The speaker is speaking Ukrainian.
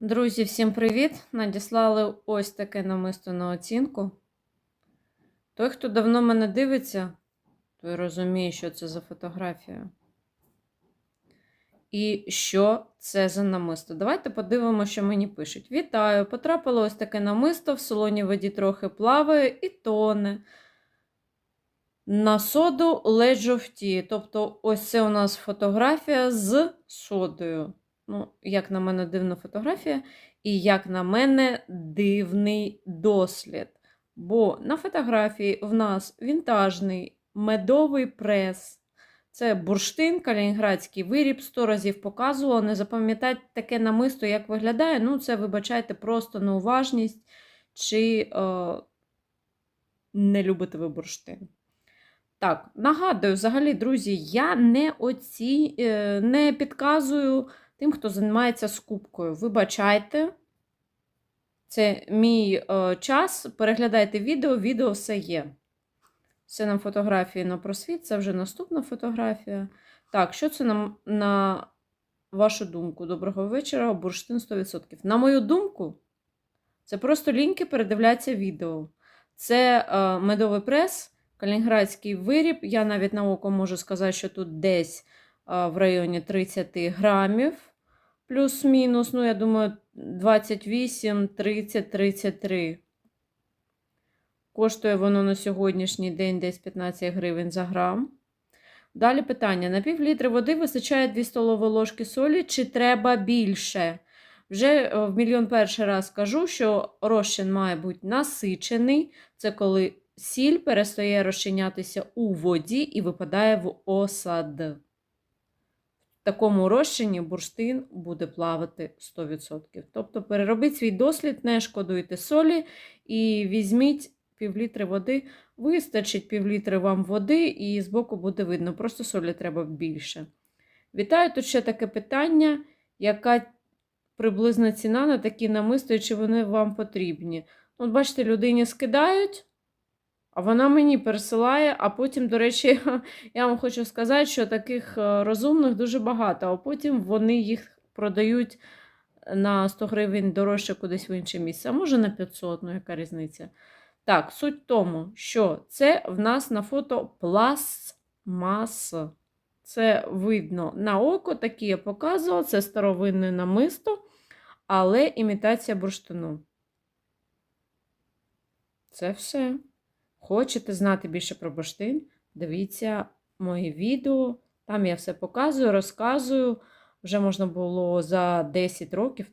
Друзі, всім привіт! Надіслали ось таке намисто на оцінку. Той, хто давно мене дивиться, той розуміє, що це за фотографія. І що це за намисто. Давайте подивимося, що мені пишуть. Вітаю! Потрапило ось таке намисто, в солоні воді трохи плаває і тоне. На соду ледь. Тобто, ось це у нас фотографія з содою. Ну, як на мене, дивна фотографія, і як на мене, дивний дослід. Бо на фотографії в нас вінтажний медовий прес. Це бурштин, калінінградський виріб, сто разів показувала. Не запам'ятати таке намисто, як виглядає. Ну, це, вибачайте, просто неуважність чи е, не любите ви бурштин. Так, нагадую, взагалі, друзі, я не оці, е, не підказую тим, хто займається скупкою. Вибачайте, це мій е, час. Переглядайте відео, відео все є. Це на фотографії на просвіт, це вже наступна фотографія. Так, що це на, на вашу думку? Доброго вечора, бурштин 100%. На мою думку, це просто ліньки передивляться відео. Це е, медовий прес, калінінградський виріб. Я навіть на око можу сказати, що тут десь е, в районі 30 грамів. Плюс-мінус, ну, я думаю, 28, 30, 33. Коштує воно на сьогоднішній день десь 15 гривень за грам. Далі питання: на пів літри води вистачає 2 столові ложки солі, чи треба більше? Вже в мільйон перший раз кажу, що розчин має бути насичений. Це коли сіль перестає розчинятися у воді і випадає в осад. Такому розчині бурштин буде плавати 100%. Тобто переробіть свій дослід, не шкодуйте солі і візьміть півлітри води, вистачить півлітри вам води, і збоку буде видно, просто солі треба більше. Вітаю, тут ще таке питання, яка приблизна ціна на такі намисто, чи вони вам потрібні. От, бачите, людині скидають, а вона мені пересилає, а потім, до речі, я вам хочу сказати, що таких е, розумних дуже багато, а потім вони їх продають на 100 гривень дорожче кудись в інше місце, а може на 500, ну яка різниця. Так, суть в тому, що це в нас на фото пластмаса. Це видно на око, такі я показувала, це старовинне намисто, але імітація бурштину. Це все. Хочете знати більше про бурштин? Дивіться мої відео. Там я все показую, розказую. Вже можна було за 10 років